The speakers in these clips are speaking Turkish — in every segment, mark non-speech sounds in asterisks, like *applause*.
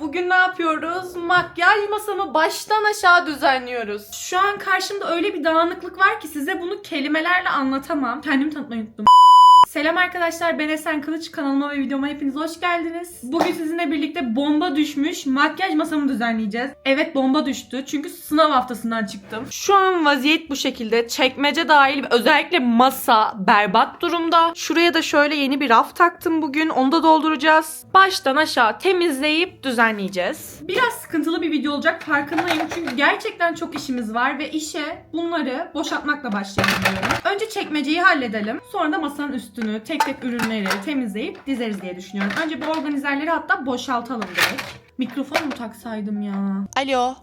Bugün ne yapıyoruz? Makyaj masamı baştan aşağı düzenliyoruz. Şu an karşımda öyle bir dağınıklık var ki size bunu kelimelerle anlatamam. Kendimi tanıtmayı unuttum. Selam arkadaşlar ben Esen Kılıç kanalıma ve videoma hepiniz hoş geldiniz. Bugün sizinle birlikte bomba düşmüş makyaj masamı düzenleyeceğiz. Evet bomba düştü çünkü sınav haftasından çıktım. Şu an vaziyet bu şekilde. Çekmece dahil özellikle masa berbat durumda. Şuraya da şöyle yeni bir raf taktım bugün. Onu da dolduracağız. Baştan aşağı temizleyip düzenleyeceğiz. Biraz sıkıntılı bir video olacak farkındayım. Çünkü gerçekten çok işimiz var ve işe bunları boşaltmakla başlayalım. Önce çekmeceyi halledelim. Sonra da masanın üstünü tek tek ürünleri temizleyip dizeriz diye düşünüyorum. Önce bu organizerleri hatta boşaltalım direkt. Mikrofon mu taksaydım ya? Alo.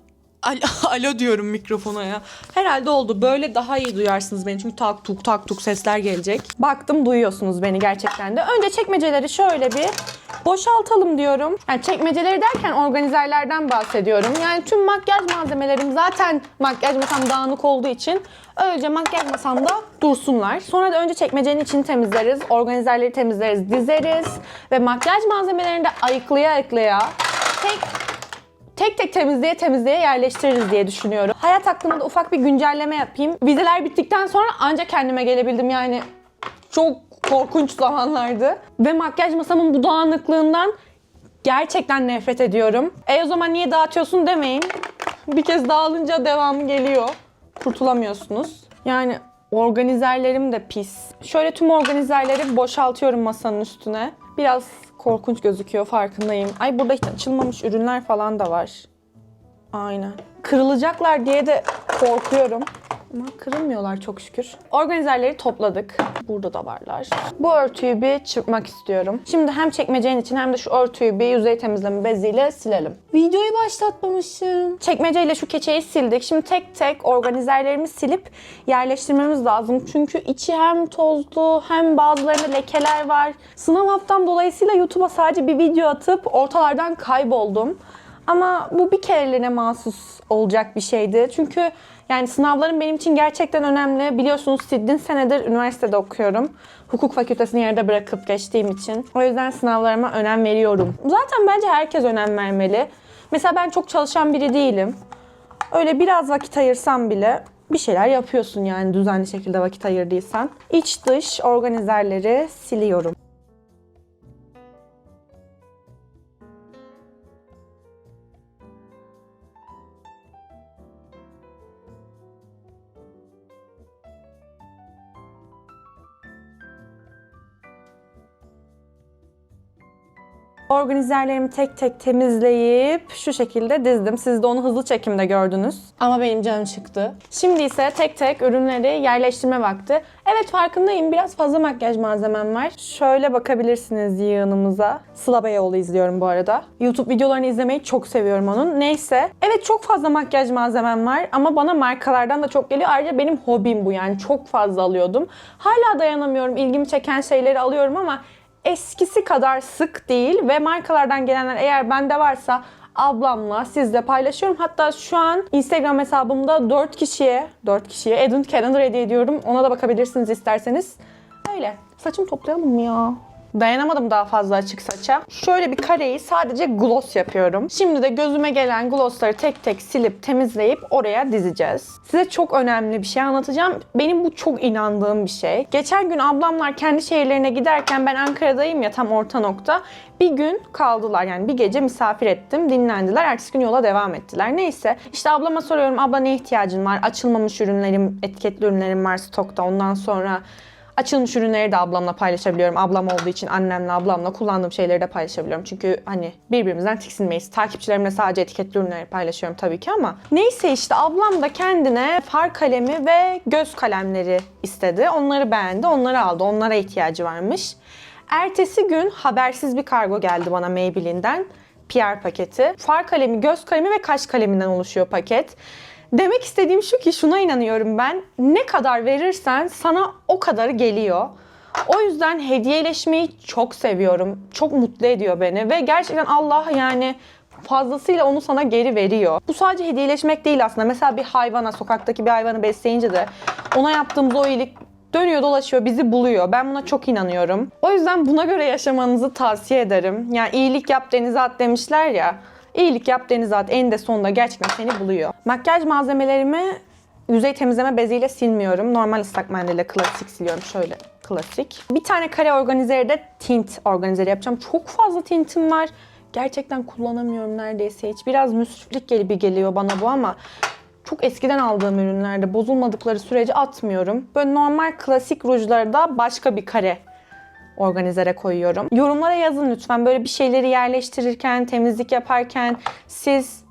Alo, *laughs* alo diyorum mikrofona ya. Herhalde oldu. Böyle daha iyi duyarsınız beni. Çünkü tak tuk tak tuk sesler gelecek. Baktım duyuyorsunuz beni gerçekten de. Önce çekmeceleri şöyle bir boşaltalım diyorum. Yani çekmeceleri derken organizerlerden bahsediyorum. Yani tüm makyaj malzemelerim zaten makyaj masam dağınık olduğu için öylece makyaj masamda dursunlar. Sonra da önce çekmecenin içini temizleriz. Organizerleri temizleriz, dizeriz. Ve makyaj malzemelerini de ayıklaya ayıklaya tek tek tek temizliğe temizliğe yerleştiririz diye düşünüyorum. Hayat hakkında da ufak bir güncelleme yapayım. Vizeler bittikten sonra ancak kendime gelebildim yani. Çok korkunç zamanlardı. Ve makyaj masamın bu dağınıklığından gerçekten nefret ediyorum. E o zaman niye dağıtıyorsun demeyin. Bir kez dağılınca devamı geliyor. Kurtulamıyorsunuz. Yani organizerlerim de pis. Şöyle tüm organizerleri boşaltıyorum masanın üstüne. Biraz korkunç gözüküyor farkındayım. Ay burada hiç açılmamış ürünler falan da var. Aynen. Kırılacaklar diye de korkuyorum. Ama kırılmıyorlar çok şükür. Organizerleri topladık. Burada da varlar. Bu örtüyü bir çırpmak istiyorum. Şimdi hem çekmecenin için hem de şu örtüyü bir yüzey temizleme beziyle silelim. Videoyu başlatmamışım. Çekmeceyle şu keçeyi sildik. Şimdi tek tek organizerlerimi silip yerleştirmemiz lazım. Çünkü içi hem tozlu hem bazılarında lekeler var. Sınav haftam dolayısıyla YouTube'a sadece bir video atıp ortalardan kayboldum. Ama bu bir kereliğine mahsus olacak bir şeydi. Çünkü yani sınavlarım benim için gerçekten önemli. Biliyorsunuz Sidney senedir üniversitede okuyorum. Hukuk fakültesini yarıda bırakıp geçtiğim için. O yüzden sınavlarıma önem veriyorum. Zaten bence herkes önem vermeli. Mesela ben çok çalışan biri değilim. Öyle biraz vakit ayırsam bile bir şeyler yapıyorsun yani düzenli şekilde vakit ayırdıysan. İç dış organizerleri siliyorum. Organizerlerimi tek tek temizleyip şu şekilde dizdim. Siz de onu hızlı çekimde gördünüz. Ama benim canım çıktı. Şimdi ise tek tek ürünleri yerleştirme vakti. Evet farkındayım biraz fazla makyaj malzemem var. Şöyle bakabilirsiniz yığınımıza. Sıla Beyoğlu izliyorum bu arada. YouTube videolarını izlemeyi çok seviyorum onun. Neyse. Evet çok fazla makyaj malzemem var ama bana markalardan da çok geliyor. Ayrıca benim hobim bu yani çok fazla alıyordum. Hala dayanamıyorum. İlgimi çeken şeyleri alıyorum ama eskisi kadar sık değil ve markalardan gelenler eğer bende varsa ablamla sizle paylaşıyorum. Hatta şu an Instagram hesabımda 4 kişiye, 4 kişiye Advent Calendar hediye ediyorum. Ona da bakabilirsiniz isterseniz. Öyle. Saçımı toplayalım mı ya? Dayanamadım daha fazla açık saça. Şöyle bir kareyi sadece gloss yapıyorum. Şimdi de gözüme gelen glossları tek tek silip temizleyip oraya dizeceğiz. Size çok önemli bir şey anlatacağım. Benim bu çok inandığım bir şey. Geçen gün ablamlar kendi şehirlerine giderken ben Ankara'dayım ya tam orta nokta. Bir gün kaldılar yani bir gece misafir ettim. Dinlendiler. Ertesi gün yola devam ettiler. Neyse işte ablama soruyorum abla ne ihtiyacın var? Açılmamış ürünlerim, etiketli ürünlerim var stokta. Ondan sonra Açılmış ürünleri de ablamla paylaşabiliyorum. Ablam olduğu için annemle ablamla kullandığım şeyleri de paylaşabiliyorum. Çünkü hani birbirimizden tiksinmeyiz. Takipçilerimle sadece etiketli ürünleri paylaşıyorum tabii ki ama. Neyse işte ablam da kendine far kalemi ve göz kalemleri istedi. Onları beğendi, onları aldı. Onlara ihtiyacı varmış. Ertesi gün habersiz bir kargo geldi bana Maybelline'den. PR paketi. Far kalemi, göz kalemi ve kaş kaleminden oluşuyor paket. Demek istediğim şu ki şuna inanıyorum ben. Ne kadar verirsen sana o kadarı geliyor. O yüzden hediyeleşmeyi çok seviyorum. Çok mutlu ediyor beni ve gerçekten Allah yani fazlasıyla onu sana geri veriyor. Bu sadece hediyeleşmek değil aslında. Mesela bir hayvana, sokaktaki bir hayvanı besleyince de ona yaptığımız o iyilik dönüyor dolaşıyor bizi buluyor. Ben buna çok inanıyorum. O yüzden buna göre yaşamanızı tavsiye ederim. Yani iyilik yap denize at demişler ya. İyilik yap deniz at eninde sonunda gerçekten seni buluyor. Makyaj malzemelerimi yüzey temizleme beziyle silmiyorum. Normal ıslak mendille klasik siliyorum. Şöyle klasik. Bir tane kare organizeri de tint organizeri yapacağım. Çok fazla tintim var. Gerçekten kullanamıyorum neredeyse hiç. Biraz müsriflik gibi geliyor bana bu ama çok eskiden aldığım ürünlerde bozulmadıkları sürece atmıyorum. Böyle normal klasik rujları da başka bir kare organizere koyuyorum. Yorumlara yazın lütfen böyle bir şeyleri yerleştirirken, temizlik yaparken siz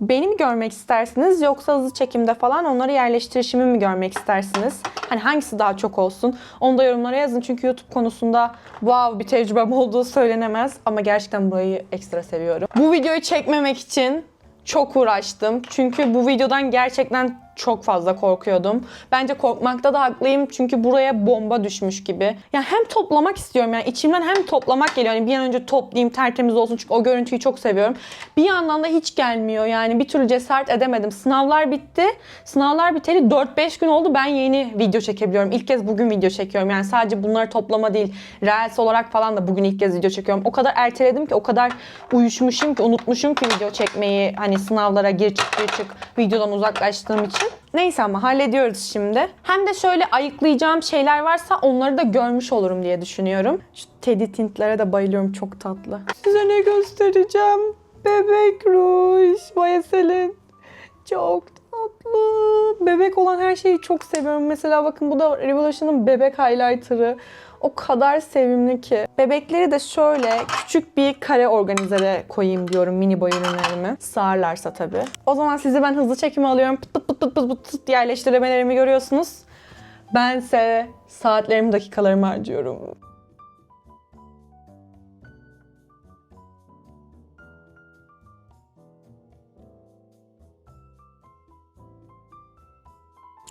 beni mi görmek istersiniz yoksa hızlı çekimde falan onları yerleştirişimi mi görmek istersiniz? Hani hangisi daha çok olsun? Onu da yorumlara yazın çünkü YouTube konusunda wow bir tecrübem olduğu söylenemez ama gerçekten burayı ekstra seviyorum. Bu videoyu çekmemek için çok uğraştım. Çünkü bu videodan gerçekten çok fazla korkuyordum. Bence korkmakta da haklıyım çünkü buraya bomba düşmüş gibi. Yani hem toplamak istiyorum yani içimden hem toplamak geliyor. Yani bir an önce toplayayım tertemiz olsun çünkü o görüntüyü çok seviyorum. Bir yandan da hiç gelmiyor yani bir türlü cesaret edemedim. Sınavlar bitti. Sınavlar biteli 4-5 gün oldu ben yeni video çekebiliyorum. İlk kez bugün video çekiyorum. Yani sadece bunları toplama değil. Reels olarak falan da bugün ilk kez video çekiyorum. O kadar erteledim ki o kadar uyuşmuşum ki unutmuşum ki video çekmeyi. Hani sınavlara gir çık gir çık videodan uzaklaştığım için. Neyse ama hallediyoruz şimdi. Hem de şöyle ayıklayacağım şeyler varsa onları da görmüş olurum diye düşünüyorum. Şu teddy tintlere de bayılıyorum çok tatlı. Size ne göstereceğim? Bebek ruj. Vayesel'in. Çok tatlı. Bebek olan her şeyi çok seviyorum. Mesela bakın bu da Revolution'ın bebek highlighter'ı. O kadar sevimli ki. Bebekleri de şöyle küçük bir kare organizere koyayım diyorum mini boy ürünlerimi. Sığarlarsa tabii. O zaman sizi ben hızlı çekime alıyorum. Pıt pıt pıt pıt pıt pıt pıt yerleştirmelerimi görüyorsunuz. Bense saatlerimi dakikalarımı harcıyorum.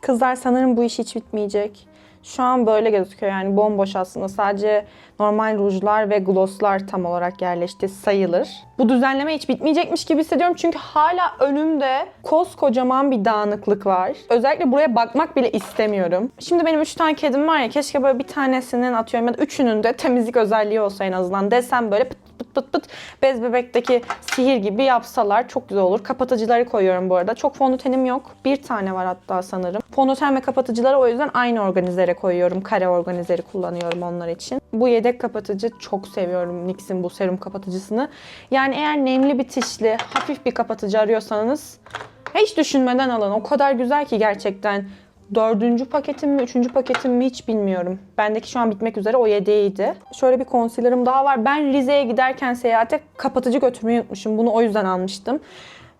Kızlar sanırım bu iş hiç bitmeyecek. Şu an böyle gözüküyor yani bomboş aslında. Sadece normal rujlar ve glosslar tam olarak yerleşti sayılır. Bu düzenleme hiç bitmeyecekmiş gibi hissediyorum çünkü hala önümde koskocaman bir dağınıklık var. Özellikle buraya bakmak bile istemiyorum. Şimdi benim 3 tane kedim var ya keşke böyle bir tanesinin atıyorum ya da üçünün de temizlik özelliği olsa en azından desem böyle pıt pıt pıt pıt bez bebekteki sihir gibi yapsalar çok güzel olur. Kapatıcıları koyuyorum bu arada. Çok fondötenim yok. Bir tane var hatta sanırım. Fondöten ve kapatıcıları o yüzden aynı organizere koyuyorum. Kare organizeri kullanıyorum onlar için. Bu yedek kapatıcı çok seviyorum NYX'in bu serum kapatıcısını. Yani eğer nemli bitişli, hafif bir kapatıcı arıyorsanız hiç düşünmeden alın. O kadar güzel ki gerçekten. Dördüncü paketim mi, üçüncü paketim mi hiç bilmiyorum. Bendeki şu an bitmek üzere o yedeğiydi. Şöyle bir concealer'ım daha var. Ben Rize'ye giderken seyahate kapatıcı götürmeyi unutmuşum. Bunu o yüzden almıştım.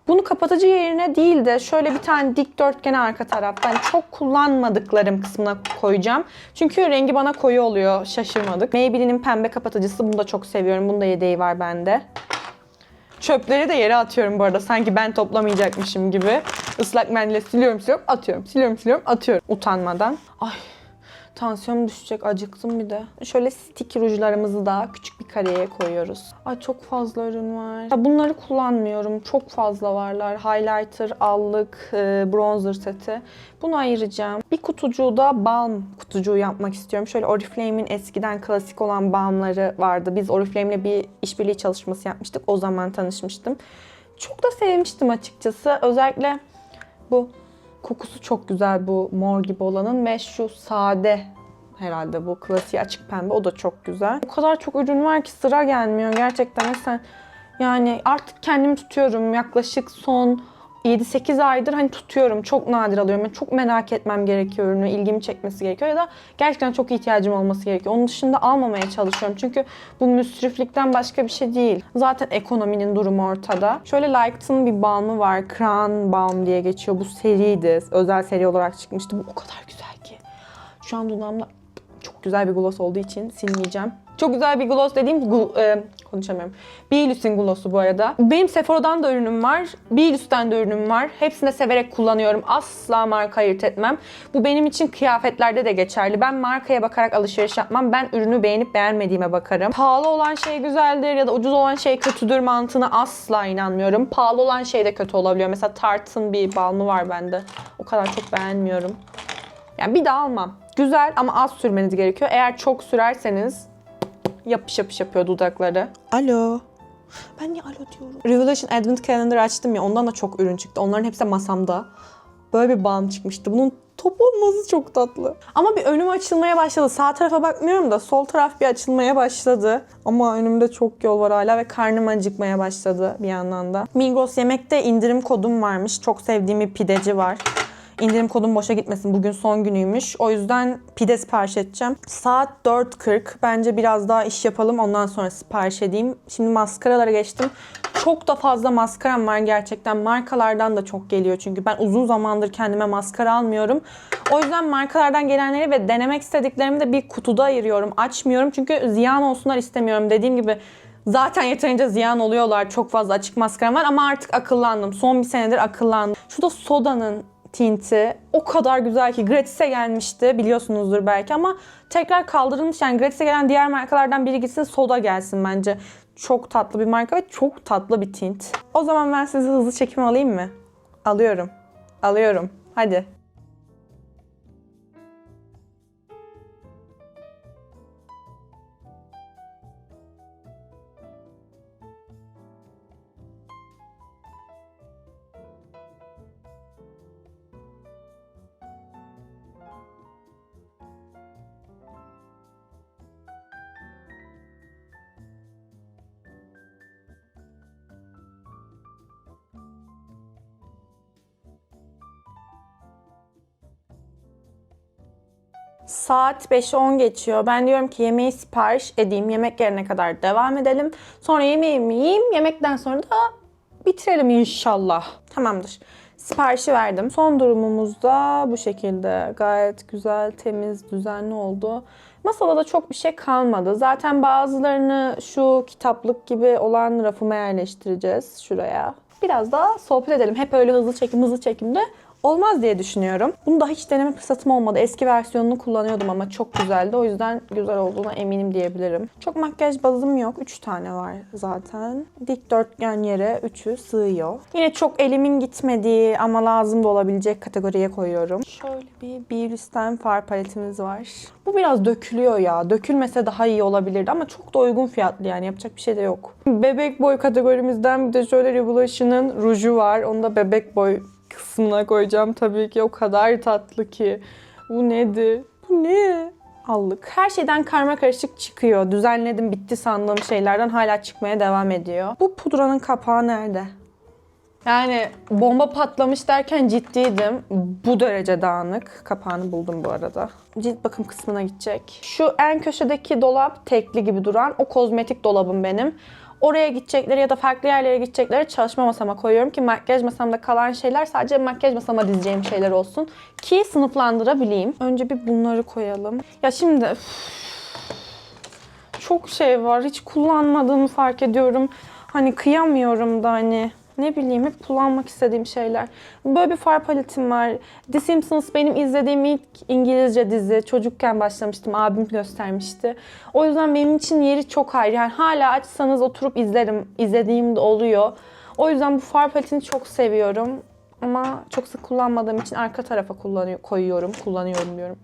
Bunu kapatıcı yerine değil de şöyle bir tane dikdörtgen arka taraftan çok kullanmadıklarım kısmına koyacağım. Çünkü rengi bana koyu oluyor. Şaşırmadık. Maybelline'in pembe kapatıcısı. Bunu da çok seviyorum. Bunun da yedeği var bende. Çöpleri de yere atıyorum bu arada. Sanki ben toplamayacakmışım gibi. Islak mendille siliyorum siliyorum atıyorum. Siliyorum siliyorum atıyorum. Utanmadan. Ay tansiyonum düşecek. Acıktım bir de. Şöyle stick rujlarımızı da küçük bir kareye koyuyoruz. Ay çok fazla ürün var. Ya bunları kullanmıyorum. Çok fazla varlar. Highlighter, allık, e, bronzer seti. Bunu ayıracağım. Bir kutucuğu da balm kutucuğu yapmak istiyorum. Şöyle Oriflame'in eskiden klasik olan balmları vardı. Biz Oriflame'le bir işbirliği çalışması yapmıştık. O zaman tanışmıştım. Çok da sevmiştim açıkçası. Özellikle bu kokusu çok güzel bu mor gibi olanın ve şu sade herhalde bu klasiği açık pembe o da çok güzel. O kadar çok ürün var ki sıra gelmiyor gerçekten. Mesela yani artık kendimi tutuyorum. Yaklaşık son 7-8 aydır hani tutuyorum. Çok nadir alıyorum. Yani çok merak etmem gerekiyor ürünü. ilgimi çekmesi gerekiyor ya da gerçekten çok ihtiyacım olması gerekiyor. Onun dışında almamaya çalışıyorum. Çünkü bu müsriflikten başka bir şey değil. Zaten ekonominin durumu ortada. Şöyle Like'ın bir balmı var. Crown Balm diye geçiyor. Bu seriydi. Özel seri olarak çıkmıştı. Bu o kadar güzel ki. Şu an dudağımda çok güzel bir gloss olduğu için silmeyeceğim. Çok güzel bir gloss dediğim gl- e, konuşamıyorum. Beilus'in gloss'u bu arada. Benim Sephora'dan da ürünüm var. Beilus'ten de ürünüm var. Hepsini de severek kullanıyorum. Asla marka ayırt etmem. Bu benim için kıyafetlerde de geçerli. Ben markaya bakarak alışveriş yapmam. Ben ürünü beğenip beğenmediğime bakarım. Pahalı olan şey güzeldir ya da ucuz olan şey kötüdür mantığına asla inanmıyorum. Pahalı olan şey de kötü olabiliyor. Mesela Tarte'ın bir balmı var bende. O kadar çok beğenmiyorum. Yani bir daha almam. Güzel ama az sürmeniz gerekiyor. Eğer çok sürerseniz yapış yapış yapıyor dudakları. Alo. Ben niye alo diyorum? Revelation Advent Calendar açtım ya ondan da çok ürün çıktı. Onların hepsi masamda. Böyle bir bağım çıkmıştı. Bunun top olması çok tatlı. Ama bir önüm açılmaya başladı. Sağ tarafa bakmıyorum da sol taraf bir açılmaya başladı. Ama önümde çok yol var hala ve karnım acıkmaya başladı bir yandan da. Migros Yemek'te indirim kodum varmış. Çok sevdiğim bir pideci var. İndirim kodum boşa gitmesin. Bugün son günüymüş. O yüzden pide sipariş edeceğim. Saat 4.40. Bence biraz daha iş yapalım. Ondan sonra sipariş edeyim. Şimdi maskaralara geçtim. Çok da fazla maskaram var gerçekten. Markalardan da çok geliyor çünkü. Ben uzun zamandır kendime maskara almıyorum. O yüzden markalardan gelenleri ve denemek istediklerimi de bir kutuda ayırıyorum. Açmıyorum çünkü ziyan olsunlar istemiyorum. Dediğim gibi Zaten yeterince ziyan oluyorlar. Çok fazla açık maskaram var ama artık akıllandım. Son bir senedir akıllandım. Şu da Soda'nın tinti. O kadar güzel ki gratis'e gelmişti biliyorsunuzdur belki ama tekrar kaldırılmış. Yani gratis'e gelen diğer markalardan biri gitsin Soda gelsin bence. Çok tatlı bir marka ve çok tatlı bir tint. O zaman ben sizi hızlı çekim alayım mı? Alıyorum. Alıyorum. Hadi. Saat 5'e 10 geçiyor. Ben diyorum ki yemeği sipariş edeyim. Yemek gelene kadar devam edelim. Sonra yemeğimi yiyeyim. Yemekten sonra da bitirelim inşallah. Tamamdır. Siparişi verdim. Son durumumuz da bu şekilde. Gayet güzel, temiz, düzenli oldu. Masada da çok bir şey kalmadı. Zaten bazılarını şu kitaplık gibi olan rafıma yerleştireceğiz şuraya. Biraz daha sohbet edelim. Hep öyle hızlı çekim, hızlı çekimde olmaz diye düşünüyorum. Bunu daha hiç deneme fırsatım olmadı. Eski versiyonunu kullanıyordum ama çok güzeldi. O yüzden güzel olduğuna eminim diyebilirim. Çok makyaj bazım yok. 3 tane var zaten. Dikdörtgen yere 3'ü sığıyor. Yine çok elimin gitmediği ama lazım da olabilecek kategoriye koyuyorum. Şöyle bir Beulis'ten far paletimiz var. Bu biraz dökülüyor ya. Dökülmese daha iyi olabilirdi ama çok da uygun fiyatlı yani yapacak bir şey de yok. Bebek boy kategorimizden bir de şöyle Revelation'ın ruju var. Onu da bebek boy kısmına koyacağım tabii ki. O kadar tatlı ki. Bu nedir? Bu ne? Allık. Her şeyden karma karışık çıkıyor. Düzenledim bitti sandığım şeylerden hala çıkmaya devam ediyor. Bu pudranın kapağı nerede? Yani bomba patlamış derken ciddiydim. Bu derece dağınık. Kapağını buldum bu arada. Cilt bakım kısmına gidecek. Şu en köşedeki dolap tekli gibi duran o kozmetik dolabım benim. Oraya gidecekleri ya da farklı yerlere gidecekleri çalışma masama koyuyorum ki makyaj masamda kalan şeyler sadece makyaj masama dizeceğim şeyler olsun ki sınıflandırabileyim. Önce bir bunları koyalım. Ya şimdi üf, çok şey var. Hiç kullanmadığımı fark ediyorum. Hani kıyamıyorum da hani ne bileyim hep kullanmak istediğim şeyler. Böyle bir far paletim var. The Simpsons benim izlediğim ilk İngilizce dizi. Çocukken başlamıştım. Abim göstermişti. O yüzden benim için yeri çok ayrı. Yani hala açsanız oturup izlerim. İzlediğim de oluyor. O yüzden bu far paletini çok seviyorum. Ama çok sık kullanmadığım için arka tarafa kullanıyor, koyuyorum. Kullanıyorum diyorum.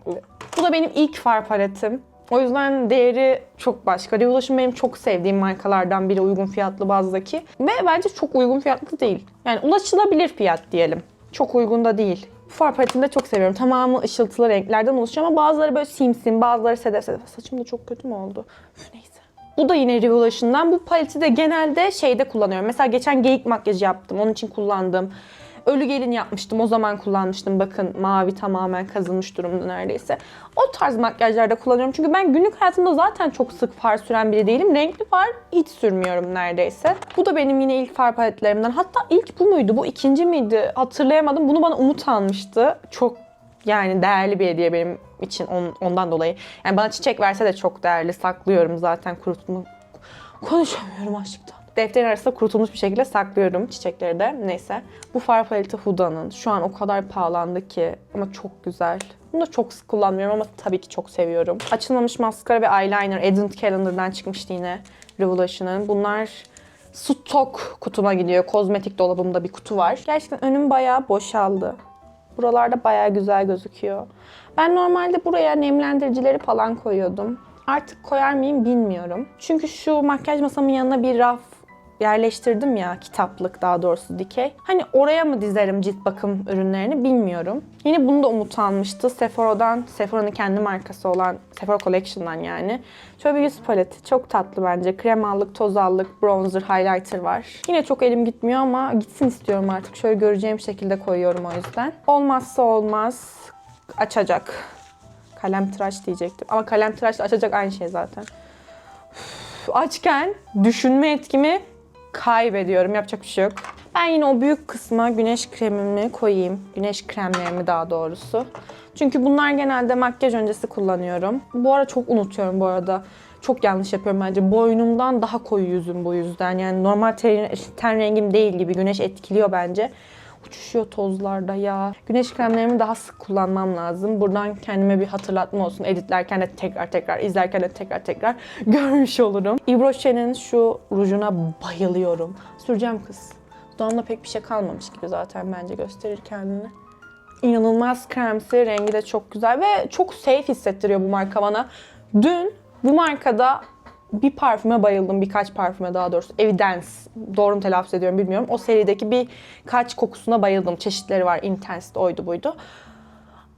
Bu da benim ilk far paletim. O yüzden değeri çok başka. Revolution benim çok sevdiğim markalardan biri uygun fiyatlı bazdaki. Ve bence çok uygun fiyatlı değil. Yani ulaşılabilir fiyat diyelim. Çok uygun da değil. Bu far paletini de çok seviyorum. Tamamı ışıltılı renklerden oluşuyor ama bazıları böyle simsim, bazıları sedef sedef. Saçım da çok kötü mü oldu? Üf, neyse. Bu da yine Revolution'dan. Bu paleti de genelde şeyde kullanıyorum. Mesela geçen geyik makyajı yaptım. Onun için kullandım. Ölü gelin yapmıştım. O zaman kullanmıştım. Bakın mavi tamamen kazınmış durumda neredeyse. O tarz makyajlarda kullanıyorum. Çünkü ben günlük hayatımda zaten çok sık far süren biri değilim. Renkli far hiç sürmüyorum neredeyse. Bu da benim yine ilk far paletlerimden. Hatta ilk bu muydu? Bu ikinci miydi? Hatırlayamadım. Bunu bana Umut almıştı. Çok yani değerli bir hediye benim için on- ondan dolayı. Yani bana çiçek verse de çok değerli. Saklıyorum zaten kurutma. Konuşamıyorum aşktan. Defterin arasında kurutulmuş bir şekilde saklıyorum çiçekleri de. Neyse. Bu far paleti Huda'nın. Şu an o kadar pahalandı ki. Ama çok güzel. Bunu da çok sık kullanmıyorum ama tabii ki çok seviyorum. Açılmamış maskara ve eyeliner Advent Calendar'dan çıkmıştı yine Revolution'ın. Bunlar stok kutuma gidiyor. Kozmetik dolabımda bir kutu var. Gerçekten önüm bayağı boşaldı. Buralarda bayağı güzel gözüküyor. Ben normalde buraya nemlendiricileri falan koyuyordum. Artık koyar mıyım bilmiyorum. Çünkü şu makyaj masamın yanına bir raf yerleştirdim ya kitaplık daha doğrusu dikey. Hani oraya mı dizerim cilt bakım ürünlerini bilmiyorum. Yine bunu da Umut almıştı. Sephora'dan, Sephora'nın kendi markası olan Sephora Collection'dan yani. Şöyle bir yüz paleti. Çok tatlı bence. Krem allık, toz allık, bronzer, highlighter var. Yine çok elim gitmiyor ama gitsin istiyorum artık. Şöyle göreceğim şekilde koyuyorum o yüzden. Olmazsa olmaz açacak. Kalem tıraş diyecektim. Ama kalem tıraşla açacak aynı şey zaten. Üf, Açken düşünme etkimi kaybediyorum. Yapacak bir şey yok. Ben yine o büyük kısma güneş kremimi koyayım. Güneş kremlerimi daha doğrusu. Çünkü bunlar genelde makyaj öncesi kullanıyorum. Bu ara çok unutuyorum bu arada. Çok yanlış yapıyorum bence. Boynumdan daha koyu yüzüm bu yüzden. Yani normal ten, ten rengim değil gibi. Güneş etkiliyor bence. Uçuşuyor tozlarda ya. Güneş kremlerimi daha sık kullanmam lazım. Buradan kendime bir hatırlatma olsun. Editlerken de tekrar tekrar, izlerken de tekrar tekrar *laughs* görmüş olurum. Yves Rocher'in şu rujuna bayılıyorum. Süreceğim kız. Dudağımda pek bir şey kalmamış gibi zaten bence gösterir kendini. İnanılmaz kremsi, rengi de çok güzel ve çok safe hissettiriyor bu marka bana. Dün bu markada bir parfüme bayıldım. Birkaç parfüme daha doğrusu. Evidence. Doğru mu telaffuz ediyorum bilmiyorum. O serideki birkaç kokusuna bayıldım. Çeşitleri var. Intense, oydu buydu.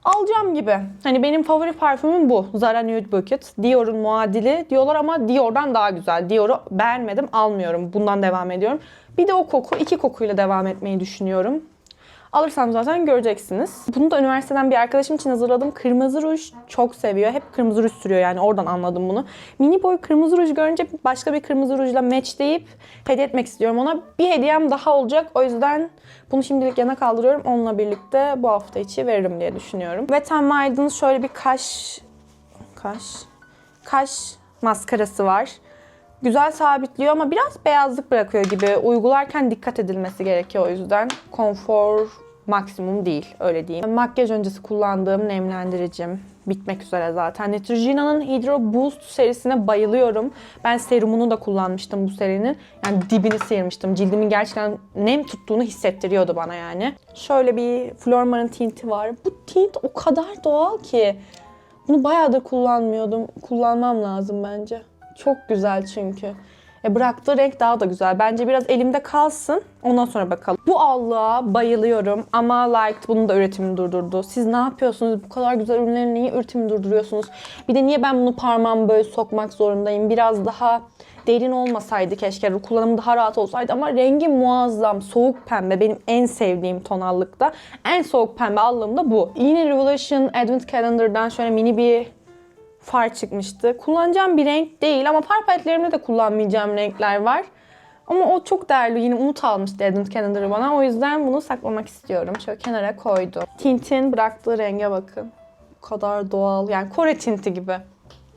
Alacağım gibi. Hani benim favori parfümüm bu. Zara Nude Bucket. Dior'un muadili diyorlar ama Dior'dan daha güzel. Dior'u beğenmedim, almıyorum. Bundan devam ediyorum. Bir de o koku, iki kokuyla devam etmeyi düşünüyorum. Alırsam zaten göreceksiniz. Bunu da üniversiteden bir arkadaşım için hazırladım. Kırmızı ruj çok seviyor. Hep kırmızı ruj sürüyor yani oradan anladım bunu. Mini boy kırmızı ruj görünce başka bir kırmızı rujla matchleyip hediye etmek istiyorum ona. Bir hediyem daha olacak. O yüzden bunu şimdilik yana kaldırıyorum. Onunla birlikte bu hafta içi veririm diye düşünüyorum. Wet n Wild'ın şöyle bir kaş... Kaş... Kaş maskarası var. Güzel sabitliyor ama biraz beyazlık bırakıyor gibi. Uygularken dikkat edilmesi gerekiyor o yüzden. Konfor maksimum değil öyle diyeyim. Makyaj öncesi kullandığım nemlendiricim. Bitmek üzere zaten. Neutrogena'nın Hydro Boost serisine bayılıyorum. Ben serumunu da kullanmıştım bu serinin. Yani dibini sıyırmıştım. Cildimin gerçekten nem tuttuğunu hissettiriyordu bana yani. Şöyle bir Flormar'ın tinti var. Bu tint o kadar doğal ki. Bunu bayağıdır kullanmıyordum. Kullanmam lazım bence. Çok güzel çünkü. E bıraktığı renk daha da güzel. Bence biraz elimde kalsın. Ondan sonra bakalım. Bu allığa bayılıyorum ama Liked bunun da üretimini durdurdu. Siz ne yapıyorsunuz? Bu kadar güzel ürünlerin niye üretimini durduruyorsunuz? Bir de niye ben bunu parmağımı böyle sokmak zorundayım? Biraz daha derin olmasaydı keşke. Kullanımı daha rahat olsaydı ama rengi muazzam. Soğuk pembe benim en sevdiğim tonallıkta. En soğuk pembe allığım da bu. Yine Revolution Advent Calendar'dan şöyle mini bir far çıkmıştı. Kullanacağım bir renk değil ama far de kullanmayacağım renkler var. Ama o çok değerli. Yine Umut almıştı Advent Calendar'ı bana. O yüzden bunu saklamak istiyorum. Şöyle kenara koydum. Tintin bıraktığı renge bakın. Bu kadar doğal. Yani Kore tinti gibi.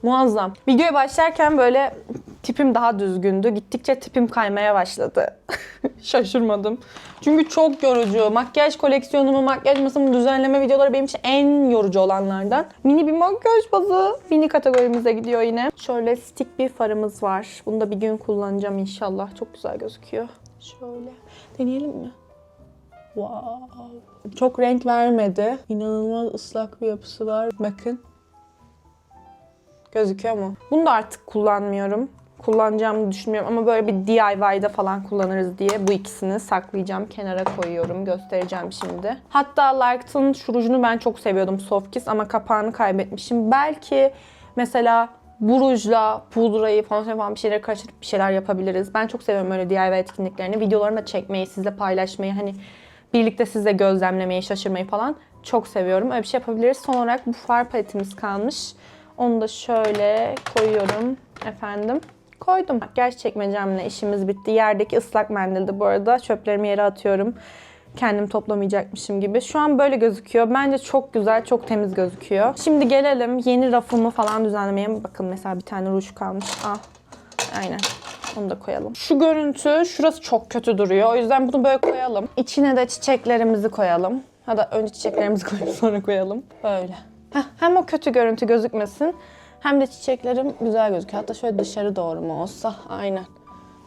Muazzam. Videoya başlarken böyle tipim daha düzgündü. Gittikçe tipim kaymaya başladı. *laughs* Şaşırmadım. Çünkü çok yorucu. Makyaj koleksiyonumu, makyaj masamı düzenleme videoları benim için en yorucu olanlardan. Mini bir makyaj bazı. Mini kategorimize gidiyor yine. Şöyle stick bir farımız var. Bunu da bir gün kullanacağım inşallah. Çok güzel gözüküyor. Şöyle. Deneyelim mi? Wow. Çok renk vermedi. İnanılmaz ıslak bir yapısı var. Bakın. Gözüküyor mu? Bunu da artık kullanmıyorum. Kullanacağımı düşünmüyorum ama böyle bir DIY'da falan kullanırız diye bu ikisini saklayacağım. Kenara koyuyorum. Göstereceğim şimdi. Hatta Liked'ın şu rujunu ben çok seviyordum Soft Kiss ama kapağını kaybetmişim. Belki mesela bu rujla pudrayı falan falan bir şeyler karıştırıp bir şeyler yapabiliriz. Ben çok seviyorum öyle DIY etkinliklerini. Videolarını da çekmeyi, sizle paylaşmayı, hani birlikte sizle gözlemlemeyi, şaşırmayı falan çok seviyorum. Öyle bir şey yapabiliriz. Son olarak bu far paletimiz kalmış. Onu da şöyle koyuyorum efendim. Koydum. Makyaj çekmecemle işimiz bitti. Yerdeki ıslak mendildi bu arada. Çöplerimi yere atıyorum. Kendim toplamayacakmışım gibi. Şu an böyle gözüküyor. Bence çok güzel, çok temiz gözüküyor. Şimdi gelelim yeni rafımı falan düzenlemeye. Bakın mesela bir tane ruj kalmış. Ah. Aynen. Onu da koyalım. Şu görüntü, şurası çok kötü duruyor. O yüzden bunu böyle koyalım. İçine de çiçeklerimizi koyalım. Ya da önce çiçeklerimizi *laughs* koyup sonra koyalım. Böyle. Heh, hem o kötü görüntü gözükmesin hem de çiçeklerim güzel gözüküyor. Hatta şöyle dışarı doğru mu olsa aynen.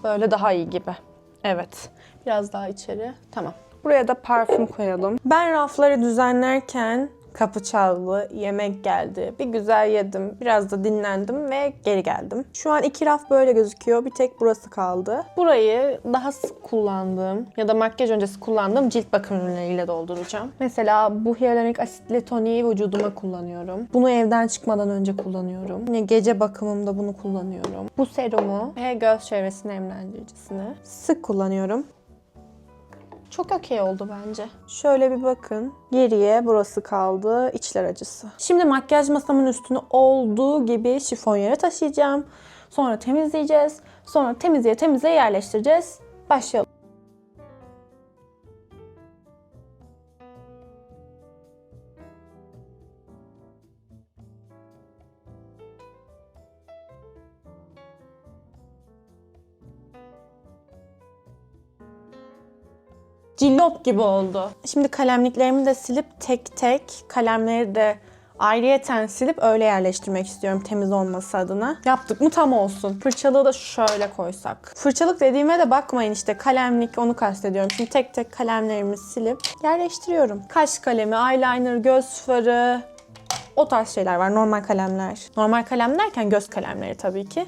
Böyle daha iyi gibi. Evet. Biraz daha içeri. Tamam. Buraya da parfüm koyalım. Ben rafları düzenlerken Kapı çaldı, yemek geldi. Bir güzel yedim, biraz da dinlendim ve geri geldim. Şu an iki raf böyle gözüküyor. Bir tek burası kaldı. Burayı daha sık kullandığım ya da makyaj öncesi kullandığım cilt bakım ürünleriyle dolduracağım. Mesela bu hyaluronik asitli toniği vücuduma kullanıyorum. Bunu evden çıkmadan önce kullanıyorum. Yine gece bakımımda bunu kullanıyorum. Bu serumu ve göz çevresi nemlendiricisini sık kullanıyorum. Çok okey oldu bence. Şöyle bir bakın. Geriye burası kaldı. içler acısı. Şimdi makyaj masamın üstünü olduğu gibi şifonyere taşıyacağım. Sonra temizleyeceğiz. Sonra temizliğe temizliğe yerleştireceğiz. Başlayalım. Cillop gibi oldu. Şimdi kalemliklerimi de silip tek tek kalemleri de ayrıyeten silip öyle yerleştirmek istiyorum temiz olması adına. Yaptık mı tam olsun. Fırçalığı da şöyle koysak. Fırçalık dediğime de bakmayın işte kalemlik onu kastediyorum. Şimdi tek tek kalemlerimi silip yerleştiriyorum. Kaş kalemi, eyeliner, göz farı, o tarz şeyler var. Normal kalemler. Normal kalem derken göz kalemleri tabii ki.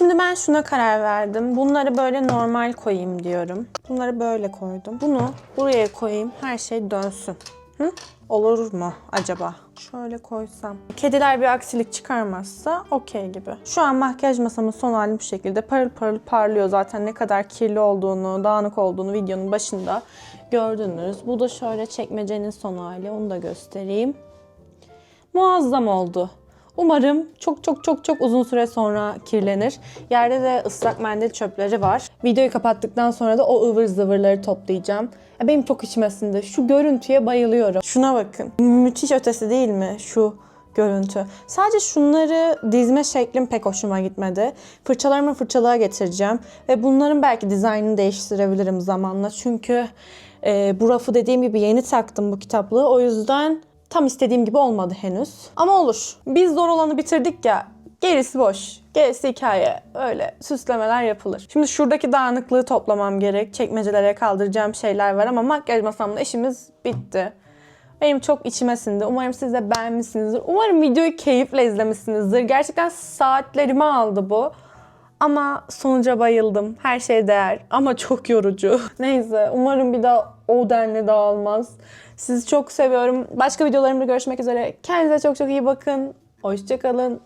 Şimdi ben şuna karar verdim. Bunları böyle normal koyayım diyorum. Bunları böyle koydum. Bunu buraya koyayım. Her şey dönsün. Hı? Olur mu acaba? Şöyle koysam. Kediler bir aksilik çıkarmazsa okey gibi. Şu an makyaj masamın son hali bu şekilde. Parıl parıl parlıyor zaten ne kadar kirli olduğunu, dağınık olduğunu videonun başında gördünüz. Bu da şöyle çekmecenin son hali. Onu da göstereyim. Muazzam oldu. Umarım çok çok çok çok uzun süre sonra kirlenir. Yerde de ıslak mendil çöpleri var. Videoyu kapattıktan sonra da o ıvır zıvırları toplayacağım. Ya benim çok içime sindi. Şu görüntüye bayılıyorum. Şuna bakın. Müthiş ötesi değil mi şu görüntü? Sadece şunları dizme şeklim pek hoşuma gitmedi. Fırçalarımı fırçalığa getireceğim. Ve bunların belki dizaynını değiştirebilirim zamanla. Çünkü e, bu rafı dediğim gibi yeni taktım bu kitaplığı. O yüzden Tam istediğim gibi olmadı henüz. Ama olur. Biz zor olanı bitirdik ya. Gerisi boş. Gerisi hikaye. Öyle süslemeler yapılır. Şimdi şuradaki dağınıklığı toplamam gerek. Çekmecelere kaldıracağım şeyler var ama makyaj masamda işimiz bitti. Benim çok içime sindi. Umarım siz de beğenmişsinizdir. Umarım videoyu keyifle izlemişsinizdir. Gerçekten saatlerimi aldı bu. Ama sonuca bayıldım. Her şey değer ama çok yorucu. *laughs* Neyse umarım bir daha o denli dağılmaz. Sizi çok seviyorum. Başka videolarımda görüşmek üzere. Kendinize çok çok iyi bakın. Hoşçakalın.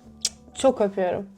Çok öpüyorum.